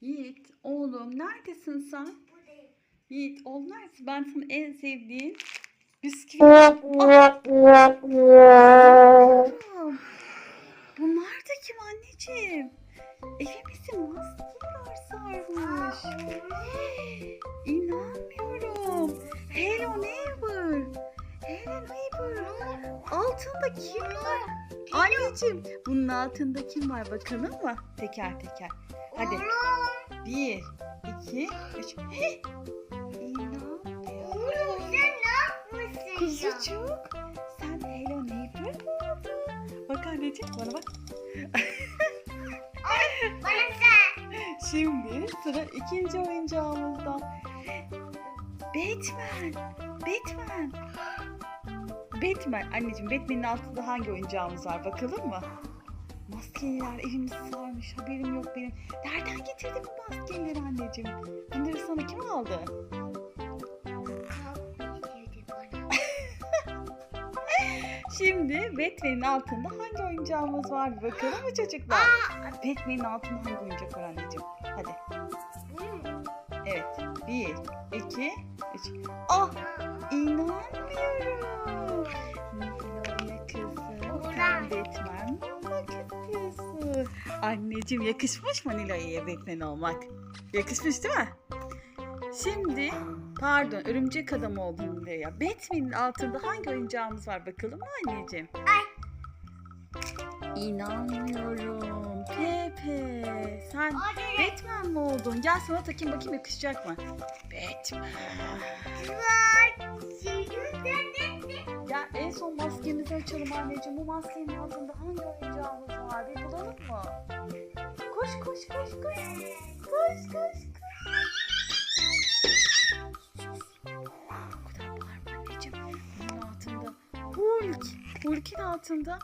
Yiğit oğlum neredesin sen? Buradayım. Yiğit oğlum neredesin? Ben sana en sevdiğin bisküvi... Ah! Bunlar da kim anneciğim? Evimizi maskeler sarmış. İnanmıyorum. Hello neighbor. Hello neighbor. Altında kim var? Anneciğim bunun altında kim var bakalım mı? Teker teker. Hadi. Bir, iki, üç. Heh! Oğlum sen ne yapmışsın? Kuzucuk sen Hello Neighbor mu oldun? Bak anneciğim bana bak. Bana sen. Şimdi sıra ikinci oyuncağımızda. Batman. Batman. Batman. Anneciğim Batman'in altında hangi oyuncağımız var bakalım mı? Maskeliler evimizi sarmış. Haberim yok benim. Nereden getirdin bu maskeleri anneciğim? Bunları sana kim aldı? Şimdi Batman'in altında hangi oyuncağımız var bir bakalım mı çocuklar? Batman'in altında hangi oyuncak var anneciğim? Hadi. Evet. Bir, iki, üç. Ah! İnanmıyorum. Anneciğim yakışmış mı Nilo'ya Batman olmak? Yakışmış değil mi? Şimdi pardon örümcek adam oldun Nilo'ya. Batman'in altında hangi oyuncağımız var bakalım mı anneciğim? İnanmıyorum. Pepe. Sen Batman mi oldun? Gel sana takayım bakayım yakışacak mı? Batman. Ya en son maskemizi açalım anneciğim. Bu maskenin altında hangi oyuncağımız var? Bir bulalım mı? Koş koş koş koş. Koş koş koş. O kadar bağırma anneciğim. Bunun altında Hulk. Hulk'in altında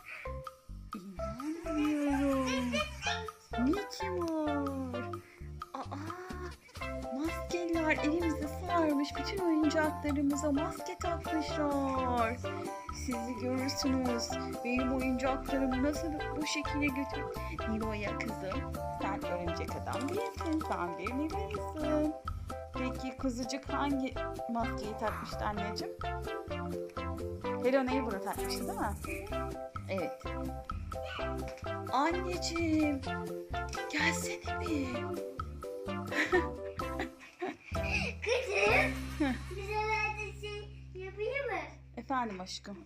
İnanmıyorum. Mickey var. Aa, maskeler evimizi sarmış. Bütün oyuncaklarımıza maske takmışlar. Sizi görürsünüz. Benim oyuncaklarımı nasıl bu şekilde götür... Nilo'ya kızım. Sen örümcek adam değilsin. Sen bir Nilo'yasın. Peki kuzucuk hangi maskeyi takmıştı anneciğim? Hello Neighbor'a takmıştı değil mi? Evet. Anneciğim. Gelsene bir. Efendim aşkım.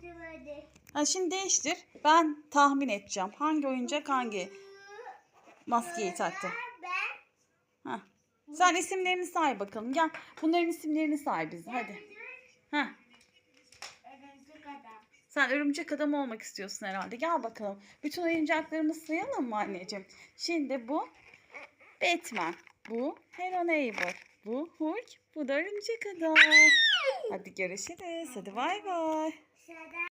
Ha, şimdi değiştir. Ben tahmin edeceğim. Hangi oyuncak hangi maskeyi taktı? Ben. Ha. Sen isimlerini say bakalım. Gel. Bunların isimlerini say bize. Hadi. Ha. Sen örümcek adam olmak istiyorsun herhalde. Gel bakalım. Bütün oyuncaklarımızı sayalım mı anneciğim? Şimdi bu Batman. Bu Hello Neighbor. Bu Hulk. Bu da örümcek adam. Hadi görüşürüz. Hadi bay bay.